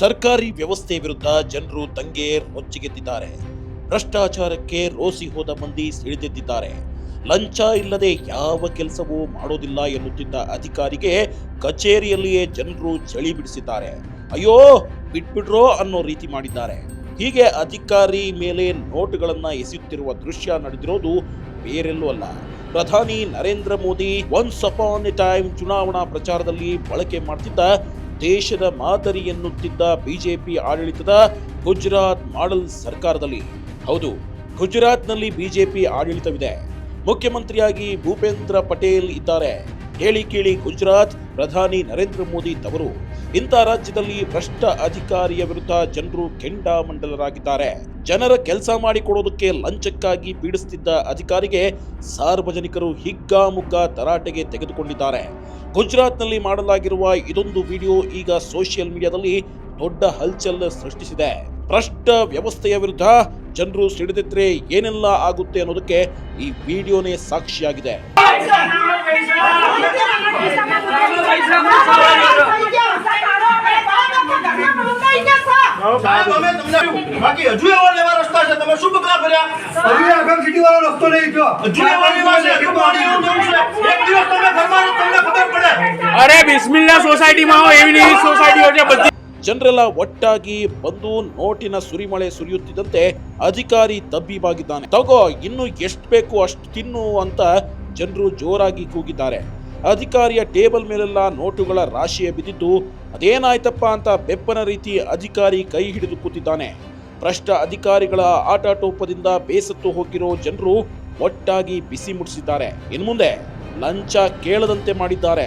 ಸರ್ಕಾರಿ ವ್ಯವಸ್ಥೆ ವಿರುದ್ಧ ಜನರು ದಂಗೆ ರೊಚ್ಚಿಗೆದ್ದಿದ್ದಾರೆ ಭ್ರಷ್ಟಾಚಾರಕ್ಕೆ ರೋಸಿ ಹೋದ ಮಂದಿ ಸಿಡಿದೆದ್ದಿದ್ದಾರೆ. ಲಂಚ ಇಲ್ಲದೆ ಯಾವ ಕೆಲಸವೂ ಮಾಡೋದಿಲ್ಲ ಎನ್ನುತ್ತಿದ್ದ ಅಧಿಕಾರಿಗೆ ಕಚೇರಿಯಲ್ಲಿಯೇ ಜನರು ಚಳಿ ಬಿಡಿಸಿದ್ದಾರೆ. ಅಯ್ಯೋ ಬಿಟ್ಬಿಡ್ರೋ ಅನ್ನೋ ರೀತಿ ಮಾಡಿದ್ದಾರೆ. ಹೀಗೆ ಅಧಿಕಾರಿ ಮೇಲೆ ನೋಟುಗಳನ್ನ ಎಸೆಯುತ್ತಿರುವ ದೃಶ್ಯ ನಡೆದಿರೋದು ಬೇರೆಲ್ಲೂ ಅಲ್ಲ. ಪ್ರಧಾನಿ Narendra Modi once upon a time ಚುನಾವಣಾ ಪ್ರಚಾರದಲ್ಲಿ ಬಳಕೆ ಮಾಡ್ತಿದ್ದ ದೇಶದ ಮಾದರಿ ಎನ್ನುತ್ತಿದ್ದ ಬಿಜೆಪಿ ಆಡಳಿತದ ಗುಜರಾತ್ ಮಾಡೆಲ್ ಸರ್ಕಾರದಲ್ಲಿ. ಹೌದು, ಗುಜರಾತ್ನಲ್ಲಿ ಬಿಜೆಪಿ ಆಡಳಿತವಿದೆ. ಮುಖ್ಯಮಂತ್ರಿಯಾಗಿ ಭೂಪೇಂದ್ರ ಪಟೇಲ್ ಇದ್ದಾರೆ. ಹೇಳಿ ಕೇಳಿ ಗುಜರಾತ್ ಪ್ರಧಾನಿ ನರೇಂದ್ರ ಮೋದಿ ತವರು. ಇಂಥ ರಾಜ್ಯದಲ್ಲಿ ಭ್ರಷ್ಟ ಅಧಿಕಾರಿಯ ವಿರುದ್ಧ ಜನರು ಕೆಂಡಾಮಂಡಲರಾಗಿದ್ದಾರೆ. ಜನರ ಕೆಲಸ ಮಾಡಿಕೊಡೋದಕ್ಕೆ ಲಂಚಕ್ಕಾಗಿ ಪೀಡಿಸುತ್ತಿದ್ದ ಅಧಿಕಾರಿಗೆ ಸಾರ್ವಜನಿಕರು ಹಿಗ್ಗಾಮುಗ್ಗಾ ತರಾಟೆಗೆ ತೆಗೆದುಕೊಂಡಿದ್ದಾರೆ. ಗುಜರಾತ್ನಲ್ಲಿ ಮಾಡಲಾಗಿರುವ ಇದೊಂದು ವಿಡಿಯೋ ಈಗ ಸೋಷಿಯಲ್ ಮೀಡಿಯಾದಲ್ಲಿ ದೊಡ್ಡ ಹಲ್ಚಲ್ ಸೃಷ್ಟಿಸಿದೆ ಭ್ರಷ್ಟ ವ್ಯವಸ್ಥೆಯ ವಿರುದ್ಧ ಜನರು ಸಿಡಿದಿದ್ರೆ ಏನೆಲ್ಲ ಆಗುತ್ತೆ ಅನ್ನೋದಕ್ಕೆ ಈ ವಿಡಿಯೋನೇ ಸಾಕ್ಷಿಯಾಗಿದೆ સાહેબ અમે તમને બાકી હજુ એવા લેવા રસ્તા છે તમે શું પગલા ભર્યા હજી આગળ સિટી વાળો રસ્તો નહીં સોસાયટીમાં આવો એવી એવી સોસાયટીઓ છે બધી ಜನರೆಲ್ಲ ಒಟ್ಟಾಗಿ ಬಂದು ನೋಟಿನ ಸುರಿಮಳೆ ಸುರಿಯುತ್ತಿದ್ದಂತೆ ಅಧಿಕಾರಿ ತಬ್ಬಿಬಾಗಿದ್ದಾನೆ ತಗೋ ಇನ್ನು ಎಷ್ಟು ಬೇಕು ಅಷ್ಟು ತಿನ್ನು ಅಂತ ಜನರು ಜೋರಾಗಿ ಕೂಗಿದ್ದಾರೆ ಅಧಿಕಾರಿಯ ಟೇಬಲ್ ಮೇಲೆಲ್ಲ ನೋಟುಗಳ ರಾಶಿಯೇ ಬಿದ್ದಿದ್ದು ಅದೇನಾಯ್ತಪ್ಪ ಅಂತ ಬೆಪ್ಪನ ರೀತಿ ಅಧಿಕಾರಿ ಕೈ ಹಿಡಿದು ಕೂತಿದ್ದಾನೆ ಭ್ರಷ್ಟ ಅಧಿಕಾರಿಗಳ ಆಟಾಟೋಪದಿಂದ ಬೇಸತ್ತು ಹೋಗಿರೋ ಜನರು ಒಟ್ಟಾಗಿ ಬಿಸಿ ಮುಟ್ಟಿಸಿದ್ದಾರೆ ಇನ್ಮುಂದೆ ಲಂಚ ಕೇಳದಂತೆ ಮಾಡಿದ್ದಾರೆ